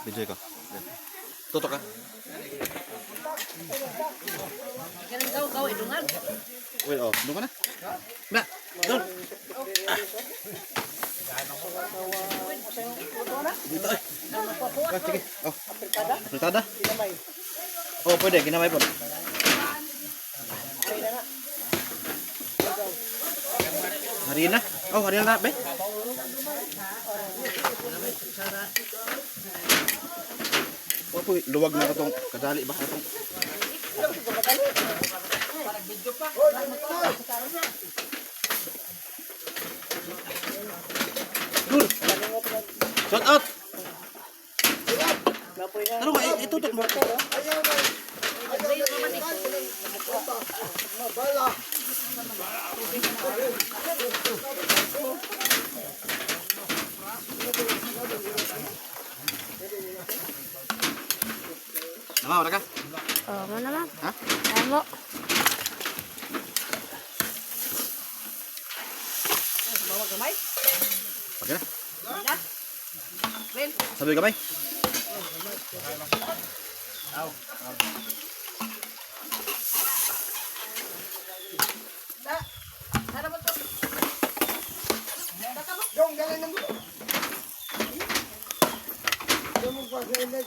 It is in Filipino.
Video ko. Tutok ka. Daw, gaw, idungan. Wait, oh. Ka na. Na. Doon. Ah. Dito eh. Ah, sige. Oh. Apritada? Oh, pwede. Ginamay po. Harina? Oh, harina na, be. Oh, po, luwag na itong kadali ba itong Dul. Shout out. Nga, eh, itutok mo. Nama, udah kah? Oh, mo naman. Ha? Ayaw mo. Bawa gamay. Oke na. Na. Ben, Sabi kamay. na. Nara mo to. Dong, jangan nunggu. અમુક પાસે લઈ